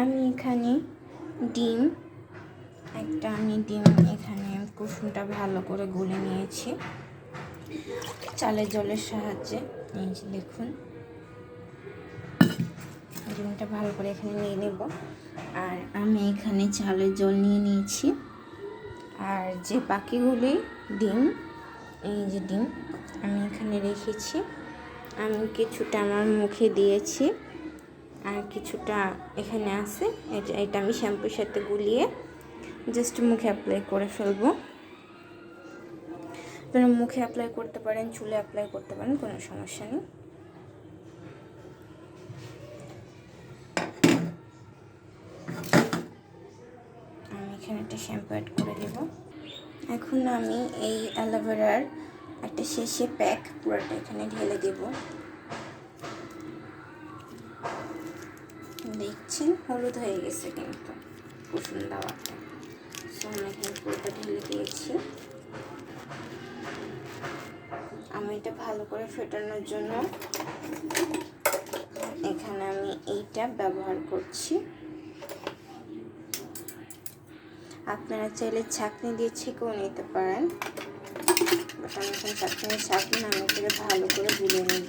আমি এখানে ডিম, একটা আমি ডিম এখানে কুসুমটা ভালো করে গুলে নিয়েছি। চালের জলের সাহায্যে, এই যে দেখুন। ডিমটা ভালো করে এখানে নিয়ে নেব। আর আমি এখানে চালের জল নিয়ে নিয়েছি। আর যে বাকিগুলি ডিম, এই যে ডিম, আমি এখানে রেখেছি। আমি কিছুটা আমার মুখে দিয়েছি। আর কিছুটা এখানে আছে। এটা এটা আমি শ্যাম্পুর সাথে গুলিয়ে জাস্ট মুখে অ্যাপ্লাই করে ফেলব। আপনারা মুখে অ্যাপ্লাই করতে পারেন, চুলে অ্যাপ্লাই করতে পারেন, কোনো সমস্যা নেই। আমি এখানে একটা শ্যাম্পু অ্যাড করে দেব। এখন আমি এই অ্যালোভেরার একটা শেষে প্যাক পুরোটা এখানে ঢেলে দেব। দেখছেন হলুদ হয়ে গেছে কিন্তু কুসুম দাওয়াটা সো আমি এখানে পুরোটা ঢেলে দিয়েছি। আমি এটা ভালো করে ফেটানোর জন্য এখানে আমি এইটা ব্যবহার করছি। আপনারা চাইলে ছাঁকনি দিয়ে ছেঁকেও নিতে পারেন। বাট আমি এখন ছাঁকনি ছাঁকনি আমি এটাকে ভালো করে গুলে নেব।